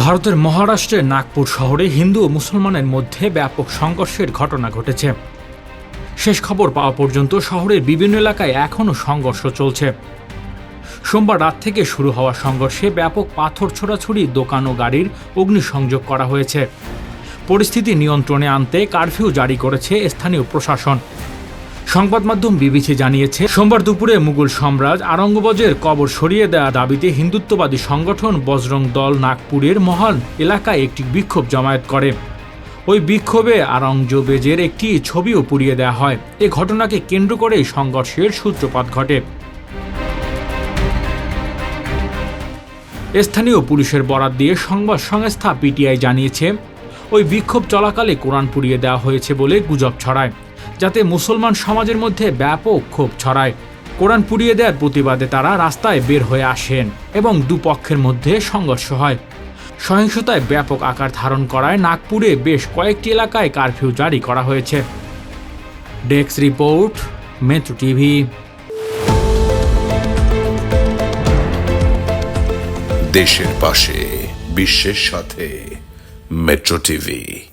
ভারতের মহারাষ্ট্রের নাগপুর শহরে হিন্দু ও মুসলমানের মধ্যে ব্যাপক সংঘর্ষের ঘটনা ঘটেছে। শেষ খবর পাওয়া পর্যন্ত শহরের বিভিন্ন এলাকায় এখনও সংঘর্ষ চলছে। সোমবার রাত থেকে শুরু হওয়া সংঘর্ষে ব্যাপক পাথর ছোড়াছুড়ি, দোকান ও গাড়ির অগ্নিসংযোগ করা হয়েছে। পরিস্থিতি নিয়ন্ত্রণে আনতে কারফিউ জারি করেছে স্থানীয় প্রশাসন। সংবাদ মাধ্যম বিবিসি জানিয়েছে, সোমবার দুপুরে মুঘল সম্রাজ আরঙ্গবজের কবর সরিয়ে দেওয়া দাবিতে হিন্দুত্ববাদী সংগঠন বজরং দল নাগপুরের মহান এলাকায় একটি বিক্ষোভ জমায়েত করে। ওই বিক্ষোভে আরঙ্গজেবেজের একটি ছবিও পুড়িয়ে দেওয়া হয়। এ ঘটনাকে কেন্দ্র করেই সংঘর্ষের সূত্রপাত ঘটে। স্থানীয় পুলিশের বরাত দিয়ে সংবাদ সংস্থা পিটিআই জানিয়েছে, ওই বিক্ষোভ চলাকালে কোরআন পুড়িয়ে দেওয়া হয়েছে বলে গুজব ছড়ায়। যাতে মুসলমান সমাজের মধ্যে ব্যাপক ক্ষোভ ছড়ায়। কোরআন পুড়িয়ে দেওয়ার প্রতিবাদে তারা রাস্তায় বের হয়ে আসেন এবং দুপক্ষের মধ্যে সংঘর্ষ হয়। সহিংসতায় ব্যাপক আকার ধারণ করায় নাগপুরে বেশ কয়েকটি এলাকায় কারফিউ জারি করা হয়েছে। ডেক্স রিপোর্ট, মেট্রো টিভি। দেশের পাশে, বিশ্বের সাথে, মেট্রো টিভি।